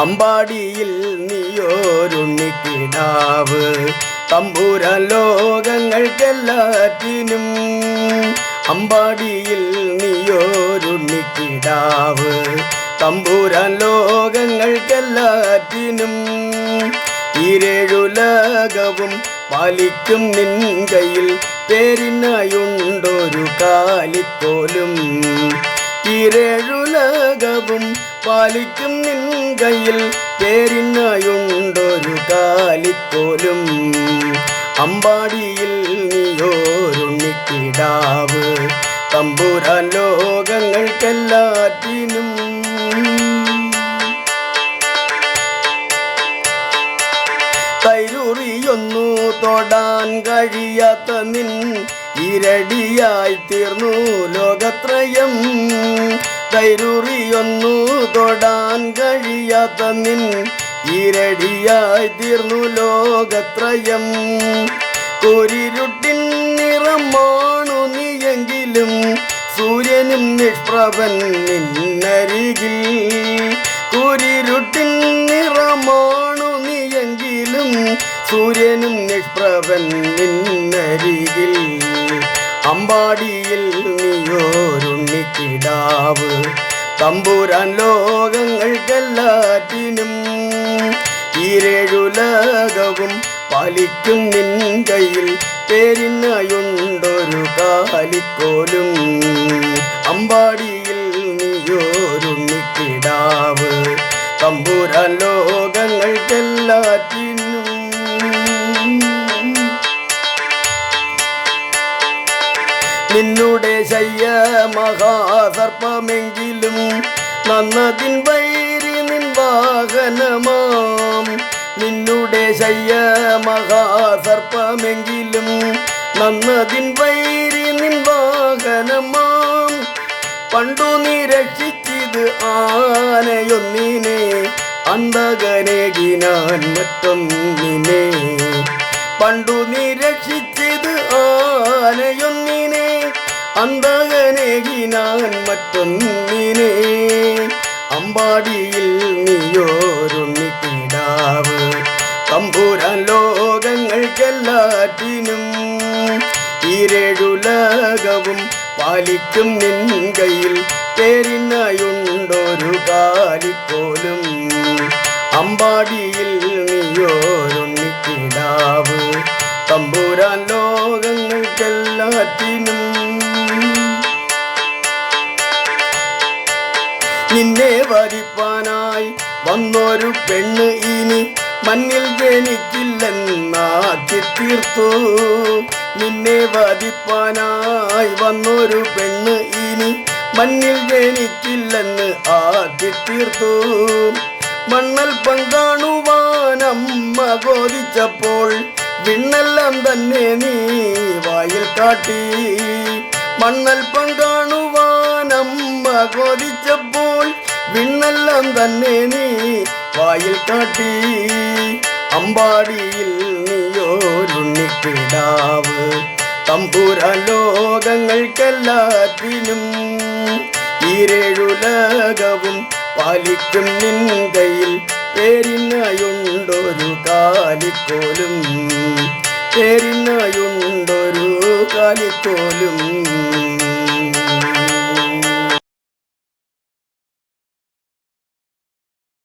അമ്പാടിയിൽ നീയോരുണ്ണിക്കിടാവ് തമ്പുര ലോകങ്ങൾക്കെല്ലാറ്റിനും അമ്പാടിയിൽ നീയോരുണ്ണിക്കിടാവ് തമ്പുര ലോകങ്ങൾക്കെല്ലാറ്റിനും ഇരേഴുലകവും പാലിക്കും നിൻ കയ്യിൽ. പേരിനായുണ്ടൊരു കാലിക്കോലും ഈരേഴുലകവും പാലിക്കും നിൻ കയ്യിൽ പേരിനായുണ്ടൊരു കാലിക്കോലും അമ്പാടിയിൽ നീയോരുണ്ണിക്കിടാവ് തമ്പുരാൻ ലോകങ്ങൾക്കെല്ലാറ്റിനും തൈരുറിയൊന്നു തൊടാൻ കഴിയാത്ത നിൻ ഇരടിയായി തീർന്നു ലോകത്രയം. കൈരുറിയൊന്നു തൊടാൻ കഴിയാത്ത നിൻ ഇരടിയായി തീർന്നു ലോകത്രയം. കുരിരുട്ടിൻ നിറമാണു നീയെങ്കിലും സൂര്യനും നിഷ്പ്രഭൻ നിന്നരികിൽ. കുരിരുട്ടിൻ നിറമാണു നീയെങ്കിലും സൂര്യനും നിഷ്പ്രഭൻ നിന്നരികിൽ. അമ്പാടിയിൽ നീയോരുണ്ണിക്കിടാവ്. തമ്പുരാൻ ലോകങ്ങൾക്കെല്ലാറ്റിനും ഈരേഴുലകവും പാലിക്കും നിൻ കയ്യിൽ. പേരിനായുണ്ടൊരു കാലിക്കോലും. അമ്പാടിയിൽ നീയോരുണ്ണിക്കിടാവ്. തമ്പുരാൻ ലോകങ്ങൾക്കെല്ലാറ്റിനും നിന്നുടെ ശയ്യ മഹാസർപ്പമെങ്കിലും നന്നതിൻ വൈരി നിൻ വാഹനമാം നിന്നുടെ ശയ്യ മഹാസർപ്പമെങ്കിലും നന്നതിൻ വൈരി നിൻ വാഹനമാം പണ്ടു നീ രക്ഷിച്ചത് ആനയൊന്നിനെ അന്തകനേകിനാൻ മറ്റൊന്നിനെ. പണ്ടു നീ രക്ഷിച്ചത് ആനയൊന്നിനെ അന്തകനേകിനാൻ മറ്റൊന്നിനെ അമ്പാടിയിൽ നീയോരുണ്ണിക്കിടാവ്. തമ്പുരാൻ ലോകങ്ങൾക്കെല്ലാറ്റിനും ഈരേഴുലകവും പാലിക്കും നിൻ കയ്യിൽ. പേരിനായുണ്ടൊരു കാലിക്കോലും അമ്പാടിയിൽ നീയോരുണ്ണിക്കിടാവ്. തമ്പുരാൻ ലോകങ്ങൾക്കെല്ലാറ്റിനും നിന്നെ വരിപ്പാനായി വന്നൊരു പെണ്ണ് ഇനി മണ്ണിൽ ജനിക്കില്ലെന്നാക്കി തീർത്തു. നിന്നെ വധിപ്പാനായി വന്നൊരു പെണ്ണ് ഇനി മണ്ണിൽ ജനിക്കില്ലെന്ന് ആക്കി തീർത്തു. മണ്ണൽ പങ്കാണുവാനമ്മ കോതിച്ചപ്പോൾ വിണ്ണെല്ലാം തന്നെ നീ വായിൽ കാട്ടി. മണ്ണൽ പങ്കാണുവാൻ അമ്മ ബോധിച്ചപ്പോൾ വിണ്ണെല്ലാം തന്നെ നീ വായിൽ കാട്ടി. അമ്പാടിയിൽ നീയോരുണ്ണിക്കിടാവ്. തമ്പുര ലോകങ്ങൾക്കെല്ലാത്തിനും ഈരേഴുലകവും പാലിക്കും നിൻ കയ്യിൽ. പേരിനായുണ്ടൊരു കാലിക്കോലും പേരിനായുണ്ടൊരു കാലിക്കോലും.